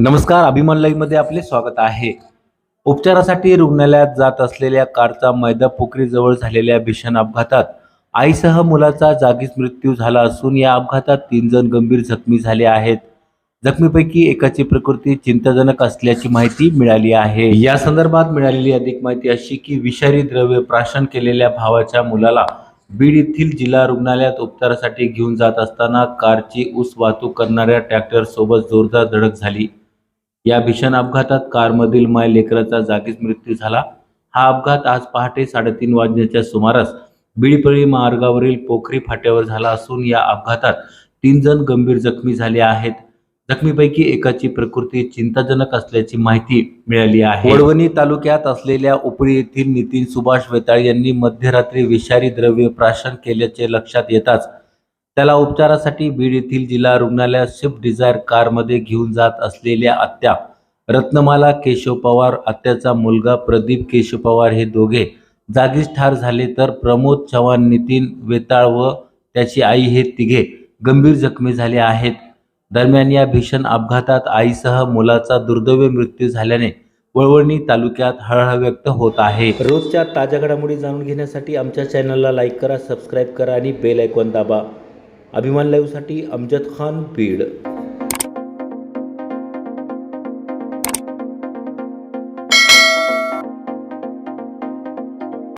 नमस्कार अभिमान लाईव्हमध्ये आपले स्वागत आहे. उपचारासाठी रुग्णालयात जात असलेल्या कारचा मैदा जवळ झालेल्या भीषण अपघातात आईसह मुलाचा जागीच मृत्यू झाला असून या अपघातात तीन जण गंभीर जखमी झाले आहेत. जखमीपैकी एकाची प्रकृती चिंताजनक असल्याची माहिती मिळाली आहे. या संदर्भात मिळालेली अधिक माहिती अशी की विषारी द्रव्य प्राशन केलेल्या भावाच्या मुलाला बीड येथील जिल्हा रुग्णालयात उपचारासाठी घेऊन जात असताना कारची ऊस वाहतूक करणाऱ्या ट्रॅक्टर सोबत जोरदार धडक झाली. या भीषण अपघातात कारमधील माय लेकराचा जागीच मृत्यू झाला. हा अपघात आज पहाटे साडेतीन वाजण्याच्या सुमारास बिळपळी मार्गावरील पोखरी फाट्यावर झाला असून या अपघातात तीन जण गंभीर जखमी झाले आहेत. जखमीपैकी एकाची प्रकृती चिंताजनक असल्याची माहिती मिळाली आहे. वडवणी तालुक्यात असलेल्या उपळी येथील नितीन सुभाष वेताळ यांनी मध्यरात्री विषारी द्रव्य प्राशन केल्याचे लक्षात येताच त्याला उपचारासाठी बीड येथील जिल्हा रुग्णालयात स्विफ्ट डिझायर कारमध्ये घेऊन जात असलेल्या आत्या रत्नमाला केशव पवार आत्याचा मुलगा प्रदीप केशव पवार हे दोघे जागीच ठार झाले तर प्रमोद चव्हाण नितीन वेताळ व त्याची आई हे तिघे गंभीर जखमी झाले आहेत. दरम्यान या भीषण अपघातात आईसह मुलाचा दुर्दैवी मृत्यू झाल्याने वळवणी तालुक्यात हळहळ व्यक्त होत आहे. रोजच्या ताज्या घडामोडी जाणून घेण्यासाठी आमच्या चॅनलला लाईक करा सबस्क्राईब करा आणि बेल ऐकून दाबा. अभिमान लाईव्हसाठी अमजद खान बीड.